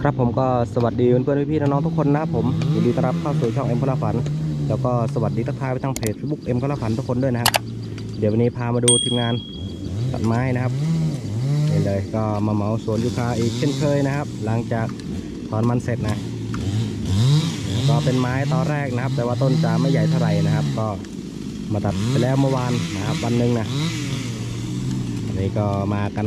ครับผมก็สวัสดีเพื่อนๆพี่ๆน้องๆทุกคนนะครับผมยินดีต้อนรับเข้าสู่ช่องเอ็มพลฝัน แล้วก็สวัสดีทักทายไปทางเพจ Facebook เอ็มพลฝันทุกคนด้วยนะครับ เดี๋ยววันนี้พามาดูทีมงานตัดไม้นะครับนี่เลยก็มาเหมาสวนยูคาอีกเช่นเคยนะครับ หลังจากถอนมันเสร็จนะก็เป็นไม้ตอนแรกนะครับ แต่ว่าต้นจะไม่ใหญ่เท่าไหร่นะครับ ก็มาตัดไปแล้วเมื่อวานนะครับวันหนึ่งนะอันนี้ก็มากัน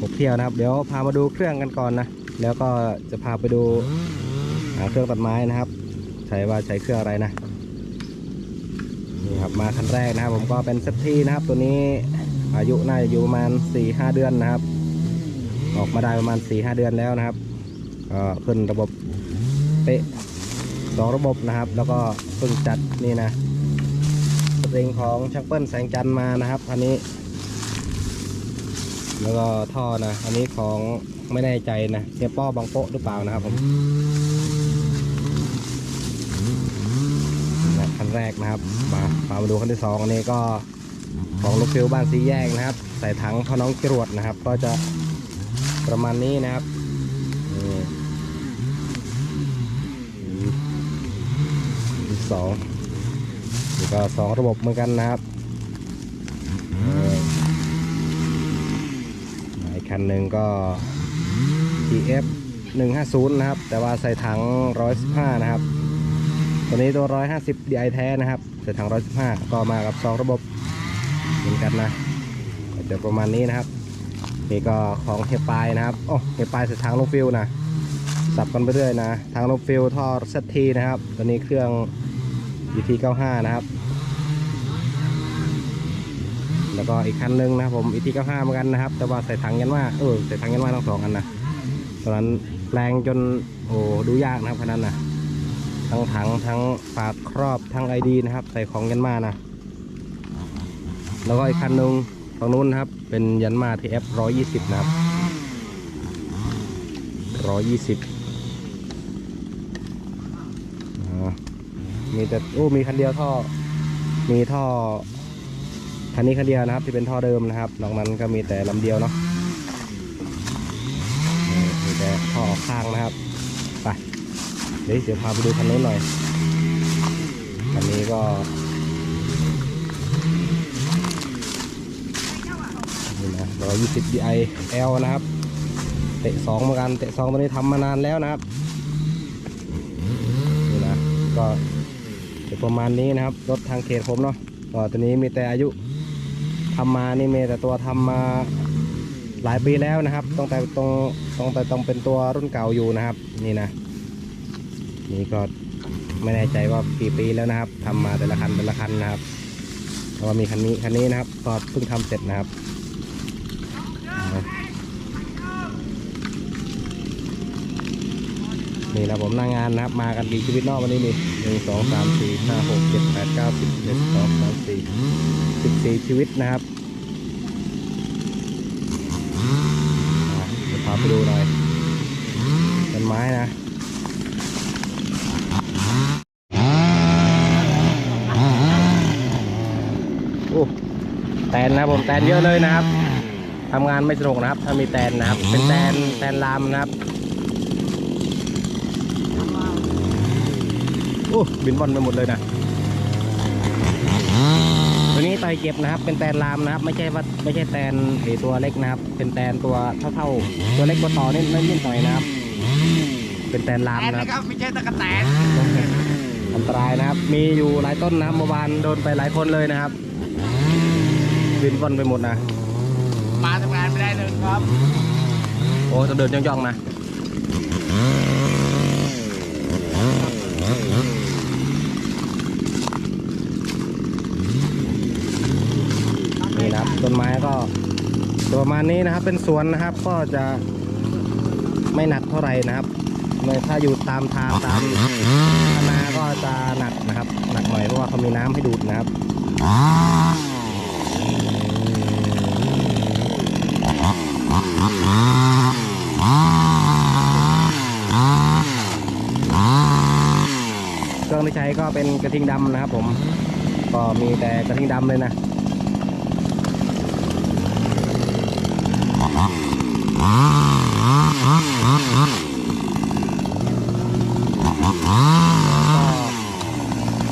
หกเที่ยวนะครับ เดี๋ยวพามาดูเครื่องกันก่อนนะ แล้วก็จะพาไปดูเครื่องตัดไม้นะครับ ใช้ว่าใช้เครื่องอะไรนะนี่ครับมาคันแรกนะครับ ผมก็เป็นเซฟที่นะครับ ตัวนี้อายุน่าจะอยู่ประมาณ4 5เดือนนะครับ ออกมาได้ประมาณ4 5เดือนแล้วนะครับก็ขึ้นระบบเป๊ะสองระบบนะครับ แล้วก็เพิ่งจัดนี่นะสปริงของช่างเปิ้ลแสงจันทร์มานะครับอันนี้ แล้วก็ท่อนะ อันนี้ของไม่แน่ใจนะเฮียป้อบางโป๊ะหรือเปล่านะครับผมนะคันแรกนะครับมามามาดูคันที่สองอันนี้ก็ของลูกฟิวบ้านสีแยกนะครับ ใส่ถังพ่อน้องจรวดนะครับ ก็จะประมาณนี้นะครับนี่อืมสองนี่ก็สองระบบเหมือนกันนะครับนี่ อีก คันหนึ่งก็ TF 150 นะครับ แต่ว่าใส่ถัง 115 นะครับ ตัวนี้ตัว 150 DI แท้นะครับ ใส่ถัง 115 ก็มากับ 2 ระบบเหมือนกันนะก็จะประมาณนี้นะครับ นี่ก็ของเฮปายนะครับ โอ้เฮปายใส่ถังลงฟิลนะ สับกันไปเรื่อยนะถังลงฟิลท่อเซตทีนะครับ ตัวนี้เครื่อง GT 95 นะครับ แล้วก็อีกคันหนึงนะครับผมอีทีเก้าห้าเหมือนกันนะครับ แต่ว่าใส่ถังยันว่าเออใส่ถังยันว่าทั้งสองอันนะตอนนั้นแปลงจนโอ้ดูยากนะครับคันนั้นนะทั้งถังทั้งฝากครอบทั้งไอดีนะครับ ใส่ของยันมานะแล้วก็อีกคันหนึงฝั่งนู้นนะครับ เป็นยันมาทีเอฟร้อยยี่สิบนะครับร้อยยี่สิบมีแต่โอ้มีคันเดียวท่อ มีท่อ คันนี้คันเดียวนะครับที่เป็นท่อเดิมนะครับนอกนั้นก็มีแต่ลำเดียวเนาะมีแต่ท่อข้างนะครับไปเดี๋ยวเดี๋ยวพาไปดูคันนู้นหน่อยคันนี้ก็นี่นะร้อยยี่สิบ DI L นะครับ เตะสองเหมือนกันเตะสองตัวนี้ทำมานานแล้วนะครับนี่นะก็ประมาณนี้นะครับรถทางเขตผมเนาะก็ตัวนี้มีแต่อายุ ทำมานี่เมแต่ตัวทำมาหลายปีแล้วนะครับตั้งแต่ตรงตั้งแต่ต้องเป็นตัวรุ่นเก่าอยู่นะครับ นี่นะ นี่ก็ไม่แน่ใจว่ากี่ปีแล้วนะครับทำมาแต่ละคันแต่ละคันนะครับเพราะว่ามีคันนี้คันนี้นะครับก็เพิ่งทำเสร็จนะครับ นี่นะผมหน้างงานนะครับมากันกี่ชีวิตนอกวันนี้นี่หนึ่งสองสามสี่ห้าหกเจ็ดแปดเก้าสิบเอ็ดสองสามสี่14ชีวิตนะครับอะเดี๋ยวพาไปดูหน่อยต้นไม้นะโอ้แตนนะผมแตนเยอะเลยนะครับทำงานไม่สนุกนะครับ ถ้ามีแตนนะครับ เป็นแตนแตนลามนะครับ โอ้บินบอลไปหมดเลยนะตัวนี้ต่อยเก็บนะครับ เป็นแตนลามนะครับ ไม่ใช่ว่าไม่ใช่แตนไอตัวเล็กนะครับ เป็นแตนตัวเท่าๆ ตัวเล็กกว่าต่อนิดนิดหน่อยนะครับ เป็นแตนลามแตนนะนะคครับรับไม่ใช่ตะกะแตนอันตรายนะครับ มีอยู่หลายต้นนะครับเมื่อวานโดนไปหลายคนเลยนะครับบินบอลไปหมดนะ มาทำงานไม่ได้เลยครับ โอ้จะเดินย่องๆนะ นะครับต้นไม้ก็ประมาณนี้นะครับ เป็นสวนนะครับ ก็จะไม่หนักเท่าไหร่นะครับถ้าอยู่ตามทางตามคณะก็จะหนักนะครับ หนักหน่อยเพราะว่าเขามีน้ำให้ดูดนะครับเครื่องที่ใช้ก็เป็นกระทิงดำนะครับผม ก็มีแต่กระทิงดำเลยนะ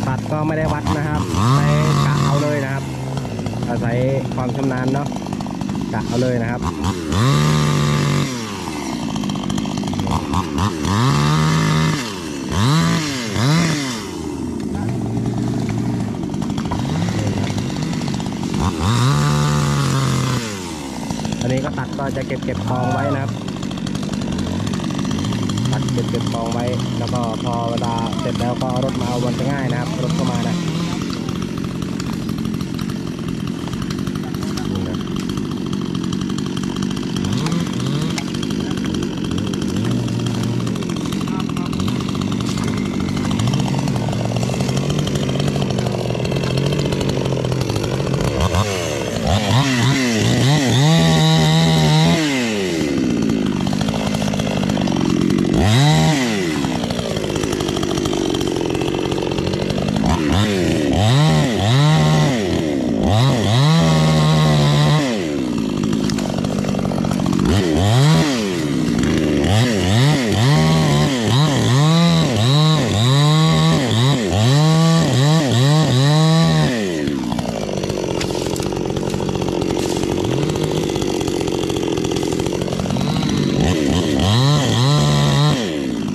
ปัดก็ไม่ได้วัดนะครับใช้กะเอาเลยนะครับ อาศัยความชำนาญเนาะกะเอาเลยนะครับ ก็จะเก็บเก็บทองไว้นะครับตัดเก็บเก็บทองไว้ แล้วก็พอเวลาเสร็จแล้วก็เอารถมาเอาวันจะง่ายนะครับ รถเข้ามานะนี่นะ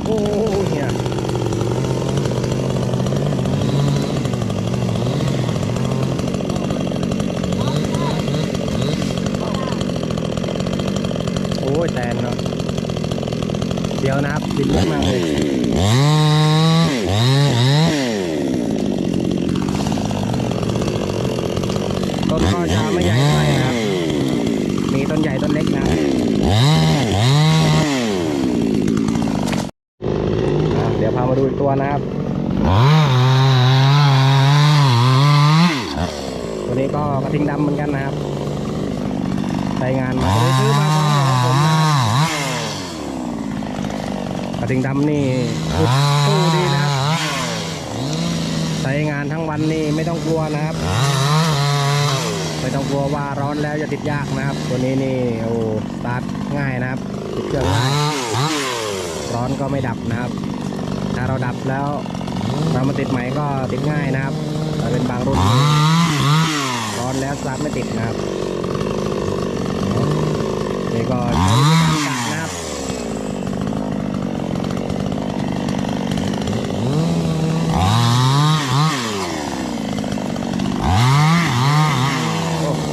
โอ้เนี่ยโอ้ยแตนเนาะเดี๋ยวนะครับดินเยอะมากเลยต้นก็จะไม่ใหญ่เท่าไหร่นะครับ มีต้นใหญ่ต้นเล็กนะครับ อะเดี๋ยวพามาดูอีกตัวนะครับ ตัวนี้ก็กระทิงดำเหมือนกันนะครับ ใส่งานมาจะได้ซื้อมาพร้อมกับผมนะกระทิงดำนี่อุดตู้ดีนะใช้งานทั้งวันนี่ไม่ต้องกลัวนะครับ ไม่ต้องกลัวว่าร้อนแล้วจะติดยากนะครับ ตัวนี้นี่โอ้ตาร์ทง่ายนะครับติดเครื่องง่ายร้อนก็ไม่ดับนะครับ ถ้าเราดับแล้วเรามาติดใหม่ก็ติดง่ายนะครับแต่เป็นบางรุ่นร้อนแล้วสตาร์ทไม่ติดนะครับ นี่ก็ใช้วิธีการกัดนะครับ โอ้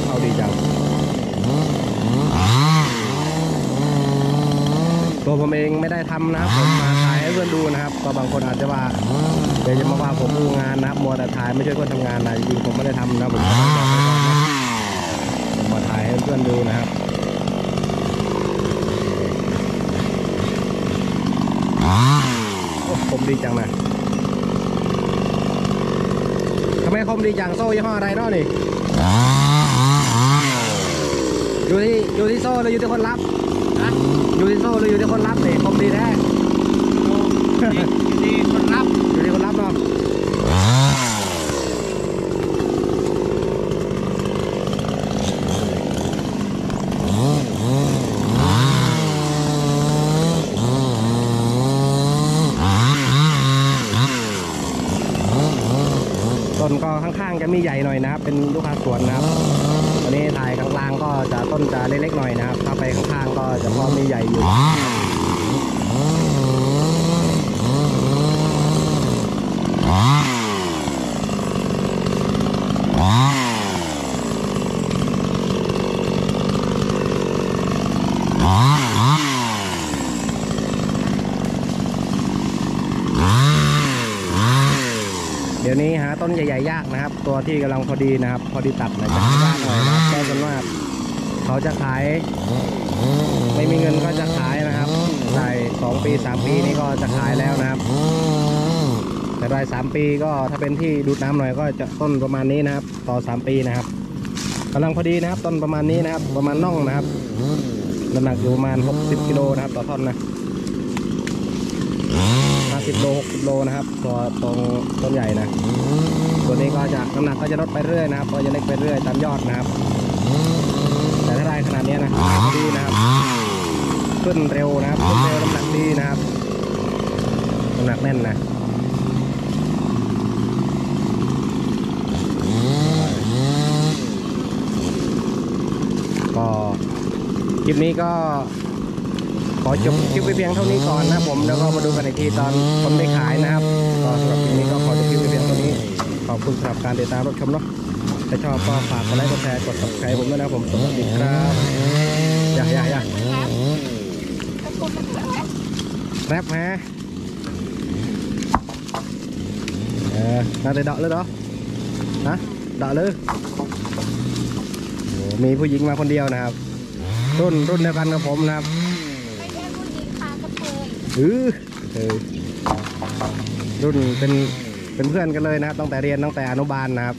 เอาดีจัง ตัวผมเองไม่ได้ทำนะครับ ผมมาถ่ายให้เพื่อนดูนะครับ ก็บางคนอาจจะว่าเดี๋ยวจะมาว่าผมดูงานนะครับมัวแต่ถ่ายไม่ช่วยเพื่อนทำงานนะจริงๆผมไม่ได้ทำนะผมก็ต้องบอกไว้ก่อนนะผมมาถ่ายให้เพื่อนดูนะครับโอ้ คมดีจังนะทำไมคมดีจังโซ่ยี่ห้ออะไรเนาะนี่อยู่ที่อยู่ที่โซ่หรืออยู่ที่คนรับนะอยู่ที่โซ่หรืออยู่ที่คนรับนี่คมดีแท้ดีดีคนรับอยู่ที่คนรับเนาะต้นก็ข้างๆ จะมีใหญ่หน่อยนะครับ เป็นลูกค้าสวนนะครับวันนี้ถ่ายกลางๆก็จะต้นจะเล็กๆหน่อยนะครับถ้าไปข้างๆก็จะพอมีใหญ่อยู่เดี๋ยว นี้หาต้นใหญ่ๆยากนะครับ ตัวที่กำลังพอดีนะครับ พอดีตัดนะจะยากหน่อยนะครับก็ส่วนมากเขาจะขาย ไม่มีเงินก็จะขายนะครับได้สองปีสามปีนี่ก็จะขายแล้วนะครับ แต่ได้สามปีก็ถ้าเป็นที่ดูดน้ำหน่อยก็จะต้นประมาณนี้นะครับ ต่อสามปีนะครับกำลังพอดีนะครับ ต้นประมาณนี้นะครับ ประมาณน่องนะครับน้ำหนักอยู่ประมาณ 60กิโลนะครับ ต่อท่อนนะ 10โลหกโลนะครับตัวตรงต้นใหญ่นะ ตัวนี้ก็จะน้ำหนักก็จะลดไปเรื่อยนะครับก็จะเล็กไปเรื่อยตามยอดนะครับ แต่ถ้าได้ขนาดนี้นะดีนะครับ ขึ้นเร็วนะครับขึ้นเร็วน้ำหนักดีนะครับน้ำหนักแน่นนะก็คลิปนี้ก็ อจบคลิปไว้เพียงเท่านี้ก่อนนะครับผมแล้วก็มาดูกันอีกทีตอนคนไม่ขายนะครับก็สำหรับคลิปนี้ก็ขอจบคลิปไว้เพียงเท่านี้ขอบคุณสำหรับการติดตามรับชมเนาะถ้าชอบก็ฝากกดไลค์กดแชร์กด subscribe ผมด้วยนะผมสวัสดีครับอย่าอย่าอย่าแรปฮะเออน่าจะเดาะเลยเหรอฮะดาะเลยมีผู้หญิงมาคนเดียวนะครับ รุ่นรุ่นเดียวกันกับผมนะครับ ไม่ใช่ผู้หญิงพากระเทย เออเออรุ่นเป็นเป็นเพื่อนกันเลยนะครับตั้งแต่เรียนตั้งแต่อนุบาลนะครับ